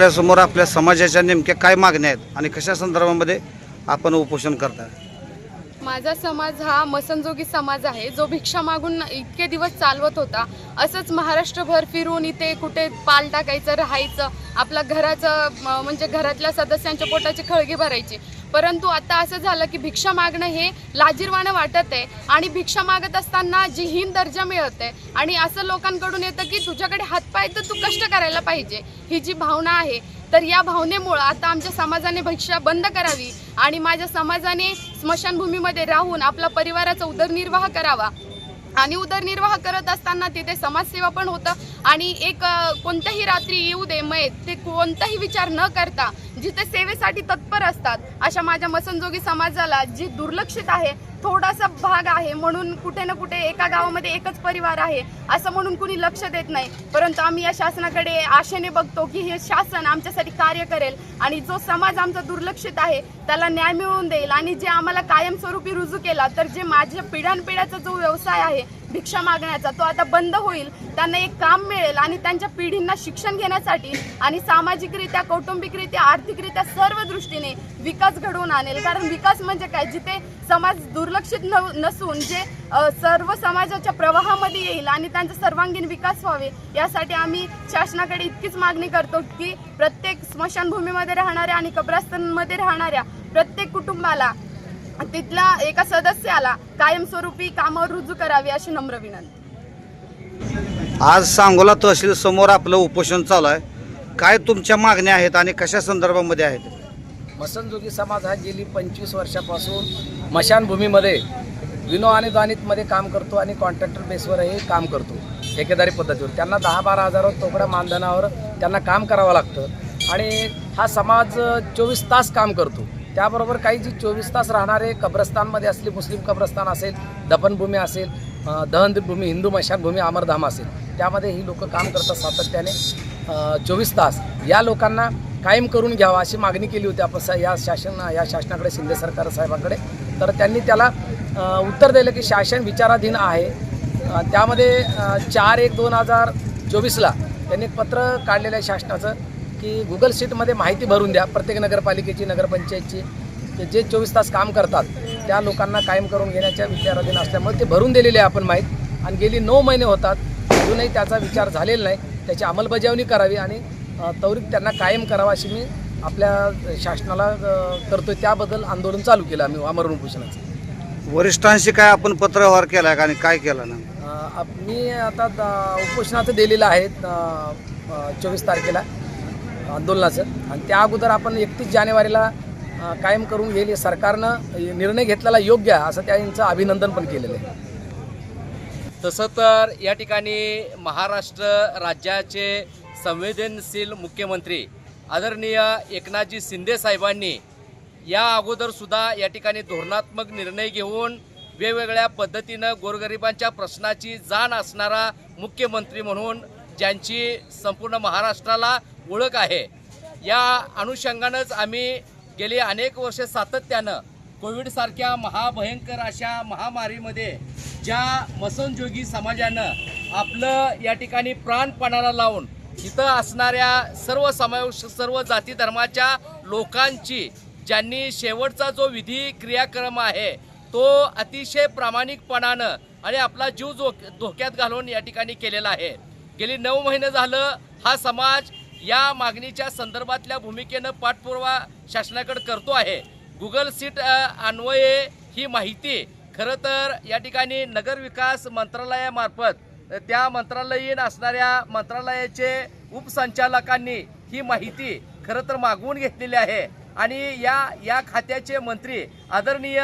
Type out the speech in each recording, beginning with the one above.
आपल्यासमोर आपल्या समाजाच्या नेमक्या काय मागण्या आहेत आणि कशा संदर्भामध्ये आपण उपोषण करताय माझा समाज हा मसनजोगी समाज आहे. जो भिक्षा मागून इतके दिवस चालवत होता. असंच महाराष्ट्रभर फिरून इथे कुठे पाल टाकायचं राहायचं आपल्या घराचं म्हणजे घरातल्या सदस्यांच्या पोटाची खळगी भरायची. परंतु आता असं झालं की भिक्षा मागणं हे लाजीरवाणं वाटत आहे आणि भिक्षा मागत असताना जी हीन दर्जा मिळत आहे आणि असं लोकांकडून येतं की तुझ्याकडे हातपाय तर तू कष्ट करायला पाहिजे ही जी भावना आहे तर या भावनेमुळं आता आमच्या समाजाने भिक्षा बंद करावी आणि माझ्या समाजाने स्मशानभूमीमध्ये राहून आपला परिवाराचा उदरनिर्वाह करावा. आणि उदरनिर्वाह करत असताना तिथे समाजसेवा पण होतं आणि एक कोणत्याही रात्री येऊ दे मयत ते कोणताही विचार न करता जिथे सेवेसाठी तत्पर असतात अशा माझ्या मसनजोगी समाजाला जी दुर्लक्षित आहे थोडासा भाग आहे म्हणून कुठे ना कुठे एका गावामध्ये एकच परिवार आहे असं म्हणून कुणी लक्ष देत नाही. परंतु आम्ही या शासनाकडे आशेने बघतो की हे शासन आमच्यासाठी कार्य करेल आणि जो समाज आमचा दुर्लक्षित आहे त्याला न्याय मिळवून देईल. आणि जे आम्हाला कायमस्वरूपी रुजू केला तर जे माझ्या पिढ्यानपिढ्याचा जो व्यवसाय आहे भिक्षा मागण्याचा तो आता बंद होईल त्यांना एक काम मिळेल आणि त्यांच्या पिढींना शिक्षण घेण्यासाठी आणि सामाजिकरित्या कौटुंबिकरित्या आर्थिकरित्या सर्व दृष्टीने विकास घडवून आणेल. कारण विकास म्हणजे काय? जिथे समाज दुर्लक्षित न नसून जे सर्व समाजाच्या प्रवाहामध्ये येईल आणि त्यांचा सर्वांगीण विकास व्हावे यासाठी आम्ही शासनाकडे इतकीच मागणी करतो की प्रत्येक स्मशानभूमीमध्ये राहणाऱ्या आणि कब्रास्तांमध्ये राहणाऱ्या प्रत्येक कुटुंबाला तिथल्या एका सदस्याला कायमस्वरूपी कामावर रुजू करावी अशी नम्र विनंती. आज सांगोला तहसील समोर आपलं उपोषण चालू आहे. काय तुमच्या मागण्या आहेत आणि कशा संदर्भामध्ये आहेत? मसनजोगी समाज हा गेली पंचवीस वर्षापासून मशानभूमीमध्ये विनो आणि दानितमध्ये काम करतो आणि कॉन्ट्रॅक्टर बेसवरही काम करतो ठेकेदारी पद्धतीवर. त्यांना दहा बारा हजार तोकड्या मानधनावर त्यांना काम करावं लागतं. आणि हा समाज चोवीस तास काम करतो. त्याबरोबर काही जी चोवीस तास राहणारे कब्रस्तानमध्ये असली मुस्लिम कब्रस्तान असेल दफनभूमी असेल दहनभूमी हिंदू मशानभूमी अमरधाम असेल त्यामध्ये ही लोक काम करतात सातत्याने. चोवीस तास. या लोकांना कायम करून घ्यावा अशी मागणी केली होती आपण स- या शासन या शासनाकडे शिंदे सरकार साहेबांकडे. तर त्यांनी त्याला उत्तर दिलं की शासन विचाराधीन आहे. त्यामध्ये चार एक दोन हजार चोवीसला त्यांनी एक पत्र काढलेलं आहे शासनाचं. की गुगल शीटमध्ये माहिती भरून द्या. प्रत्येक नगरपालिकेची नगरपंचायतची ते जे चोवीस तास काम करतात त्या लोकांना कायम करून घेण्याच्या विचाराधीन असल्यामुळे ते भरून दिलेले आहे आपण माहीत. आणि गेली नऊ महिने होतात अजूनही त्याचा विचार झालेला नाही. त्याची अंमलबजावणी करावी आणि त्वरित त्यांना कायम करावा अशी मी आपल्या शासनाला करतोय. त्याबद्दल आंदोलन चालू केलं आम्ही अमरण उपोषणाचं. वरिष्ठांशी काय आपण पत्रव्यवहार केला का आणि काय केलं ना मी आता उपोषणाचं दिलेलं आहे चोवीस तारखेला. आंदोलनाचं. आणि त्या अगोदर आपण एकतीस जानेवारीला कायम करून घेईल सरकारनं निर्णय घेतलेला योग्य आहे असं त्यांचं अभिनंदन पण केलेलं आहे. तसं तर या ठिकाणी महाराष्ट्र राज्याचे संवेदनशील मुख्यमंत्री आदरणीय एकनाथजी शिंदे साहेबांनी या अगोदरसुद्धा या ठिकाणी धोरणात्मक निर्णय घेऊन वेगवेगळ्या पद्धतीनं गोरगरिबांच्या प्रश्नाची जाण असणारा मुख्यमंत्री म्हणून ज्यांची संपूर्ण महाराष्ट्राला ओळख आहे. या अनुषंगानंच आम्ही गेली अनेक वर्षे सातत्यानं कोविडसारख्या महाभयंकर अशा महामारीमध्ये ज्या मसनजोगी समाजानं आपलं या ठिकाणी प्राणपणाला लावून इथं असणाऱ्या सर्व समावेश सर्व जाती धर्माच्या लोकांची ज्यांनी शेवटचा जो विधी क्रियाक्रम आहे तो अतिशय प्रामाणिकपणानं आणि आपला जीव जो धोक्यात घालून या ठिकाणी केलेला आहे. गेली नऊ महिने झालं हा समाज या मागणीच्या संदर्भातल्या भूमिकेनं पाठपुरावा शासनाकडे करतो आहे. गुगल सीट अन्वये ही माहिती. खरं तर या ठिकाणी नगरविकास मंत्रालयामार्फत त्या मंत्रालयीन असणाऱ्या मंत्रालयाचे उपसंचालकांनी ही माहिती खरं तर मागवून घेतलेली आहे. आणि या या खात्याचे मंत्री आदरणीय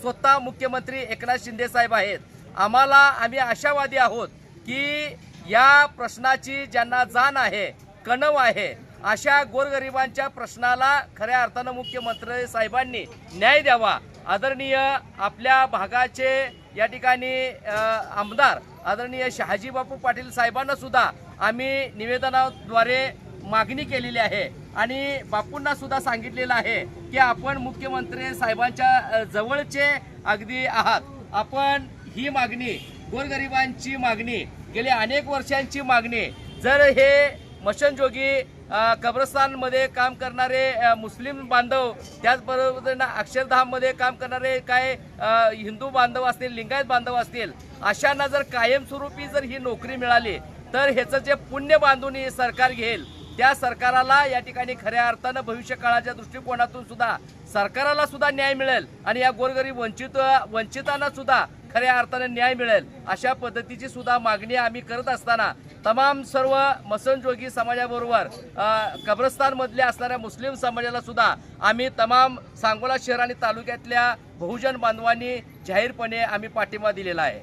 स्वतः मुख्यमंत्री एकनाथ शिंदे साहेब आहेत. आम्हाला आम्ही आशावादी आहोत की या प्रश्नाची ज्यांना जाण आहे कणव आहे. अशा गोरगरिबांच्या प्रश्नाला खऱ्या अर्थानं मुख्यमंत्री साहेबांनी न्याय द्यावा. आदरणीय आपल्या भागाचे या ठिकाणी आमदार आदरणीय शहाजीबापू पाटील साहेबांना सुद्धा आम्ही निवेदनाद्वारे मागणी केलेली आहे. आणि बापूंना सुद्धा सांगितलेलं आहे की आपण मुख्यमंत्री साहेबांच्या जवळचे अगदी आहात. आपण ही मागणी गोरगरिबांची मागणी गेली अनेक वर्षांची मागणी जर हे मशनजोगी कब्रस्तानमध्ये काम करणारे मुस्लिम बांधव त्याचबरोबर अक्षरधाममध्ये काम करणारे काय हिंदू बांधव असतील लिंगायत बांधव असतील अशांना जर कायमस्वरूपी जर ही नोकरी मिळाली तर ह्याचं जे पुण्य बांधून सरकार घेईल त्या सरकाराला या ठिकाणी खऱ्या अर्थानं भविष्य काळाच्या दृष्टिकोनातून सुद्धा सरकाराला सुद्धा न्याय मिळेल आणि या गोरगरीब वंचित वंचितांना सुद्धा खऱ्या अर्थाने न्याय मिळेल अशा पद्धतीची सुद्धा मागणी आम्ही करत असताना तमाम सर्व मसनजोगी समाजाबरोबर कब्रस्तानमधल्या असणाऱ्या मुस्लिम समाजाला सुद्धा आम्ही तमाम सांगोला शहर आणि तालुक्यातल्या बहुजन बांधवांनी जाहीरपणे आम्ही पाठिंबा दिलेला आहे.